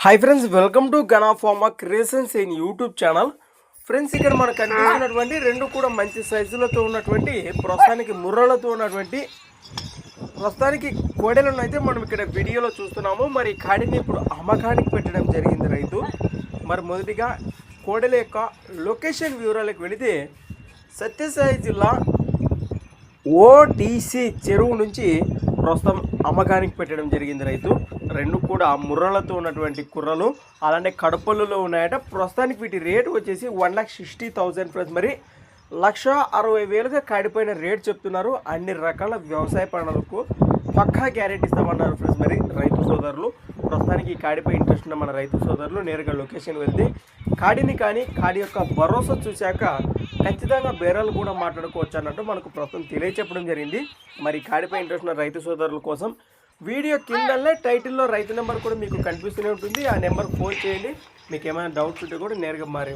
Hi friends welcome to గనాఫార్మా creations in YouTube channel friends ఇక్కడ మనకు కనిపిస్తున్నటువంటి రెండు కూడా మంచి సైజులతో ఉన్నటువంటి ప్రస్తుతానికి ముర్రలతో ఉన్నటువంటి ప్రస్తుతానికి కోడెలను అయితే మనం ఇక్కడ వీడియోలో చూస్తున్నాము. మరి కాడిని ఇప్పుడు అమ్మకానికి పెట్టడం జరిగింది రైతు. మరి మొదటిగా కోడెల యొక్క లొకేషన్ వివరాలకు వెళితే సత్యసాయి జిల్లా ఓటీసీ చెరువు నుంచి ప్రస్తుతం అమ్మకానికి పెట్టడం జరిగింది రైతు. రెండు కూడా ముర్రలతో ఉన్నటువంటి కుర్రలు. అలానే కడపల్లులో ఉన్నాయట. ప్రస్తుతానికి వీటి రేటు వచ్చేసి one lakh sixty thousand plus. మరి లక్ష అరవై వేలుగా కాడిపోయిన రేట్ చెప్తున్నారు. అన్ని రకాల వ్యవసాయ పనులకు పక్కా గ్యారెంటీ ఇస్తామన్నారు ఫ్రెండ్స్. మరి రైతు సోదరులు ప్రస్తుతానికి ఈ కాడిపై ఇంట్రెస్ట్ ఉన్న మన రైతు సోదరులు నేరుగా లొకేషన్ వెళ్తే కాడిని కానీ కాడి యొక్క భరోసా చూశాక ఖచ్చితంగా బేరాలు కూడా మాట్లాడుకోవచ్చు అన్నట్టు మనకు ప్రస్తుతం తెలియచెప్పడం జరిగింది. మరి కాడిపై ఇంట్రెస్ట్ ఉన్న రైతు సోదరుల కోసం వీడియో కిందనే టైటిల్లో రైతు నెంబర్ కూడా మీకు కనిపిస్తూనే ఉంటుంది. ఆ నెంబర్ ఫోన్ చేయండి. మీకు ఏమైనా డౌట్స్ ఉంటే కూడా నేరుగా మారే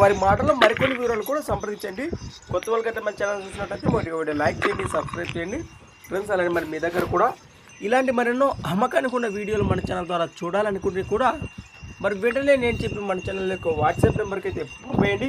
వారి మాటల్లో మరికొన్ని వివరాలు కూడా సంప్రదించండి. కొత్త వాళ్ళకైతే మన ఛానల్ చూసినట్టయితే మొదటి వీడియో లైక్ చేయండి సబ్స్క్రైబ్ చేయండి. ఫ్రెండ్స్ అలాగే మరి మీ దగ్గర కూడా ఇలాంటి మరెన్నో అమ్మకానికి ఉన్న వీడియోలు మన ఛానల్ ద్వారా చూడాలనుకుంటే కూడా మరి వెంటనే నేను చెప్పి మన ఛానల్ యొక్క వాట్సాప్ నెంబర్కి అయితే పంపేయండి